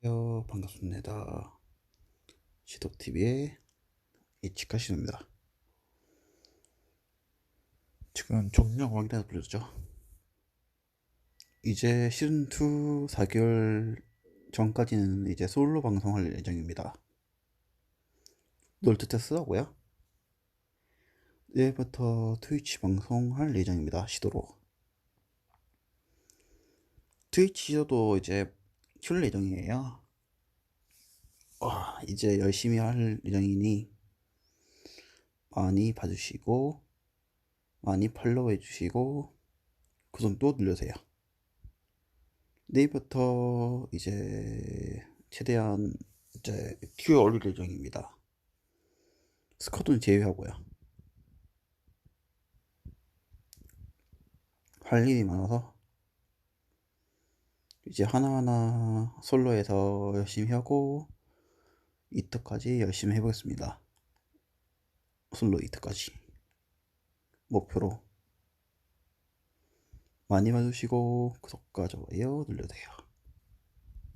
안녕하세요. 반갑습니다. 시도TV의 이치카 시노입니다. 지금 종료 확인해 보셨죠? 이제 시즌2 4개월 전까지는 이제 솔로 방송할 예정입니다. 테스트 하고요. 내일부터 트위치 방송할 예정입니다. 시도로. 트위치 시도도 이제 키울 예정이에요. 와, 이제 열심히 할 예정이니 많이 봐주시고 많이 팔로우 해주시고 구독 또 눌러주세요. 내일부터 이제 최대한 이제 큐 올릴 예정입니다. 스쿼드는 제외하고요. 할 일이 많아서 이제 하나하나 솔로에서 열심히 하고 이트까지 열심히 해보겠습니다. 솔로 이트까지 목표로 많이 봐주시고 구독과 좋아요 눌러주세요.